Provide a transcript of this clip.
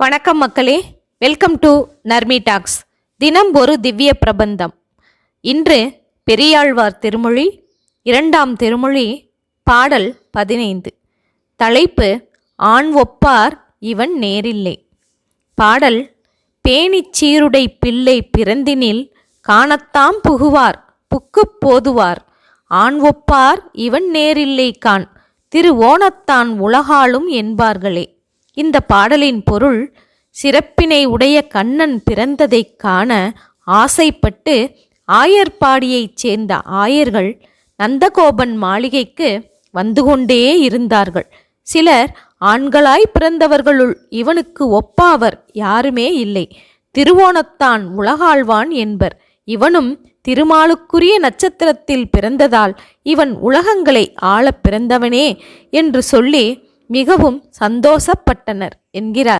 வணக்கம் மக்களே. Welcome to Narmi tax தினம் ஒரு திவ்ய பிரபந்தம். இன்று பெரியாழ்வார் திருமொழி இரண்டாம் திருமொழி பாடல் பதினைந்து. தலைப்பு ஆண் ஒப்பார் இவன் நேரில்லை. பாடல் பேணிச் சீருடை பிள்ளை பிறந்தினில் காணத்தாம் புகுவார் புக்குப் போதுவார். ஆண் ஒப்பார் இவன் நேரில்லை கான் திரு ஓணத்தான் உலகாலும் என்பார்களே. இந்த பாடலின் பொருள் சிறப்பினை உடைய கண்ணன் பிறந்ததைக் காண ஆசைப்பட்டு ஆயர்பாடியைச் சேர்ந்த ஆயர்கள் நந்தகோபன் மாளிகைக்கு வந்து கொண்டே இருந்தார்கள். சிலர் ஆண்களாய் பிறந்தவர்களுள் இவனுக்கு ஒப்பாவர் யாருமே இல்லை. திருவோணத்தான் உலகாழ்வான் என்பர். இவனும் திருமாலுக்குரிய நட்சத்திரத்தில் பிறந்ததால் இவன் உலகங்களை ஆளப் பிறந்தவனே என்று சொல்லி மிகவும் சந்தோஷப்பட்டனர் என்கிறார்.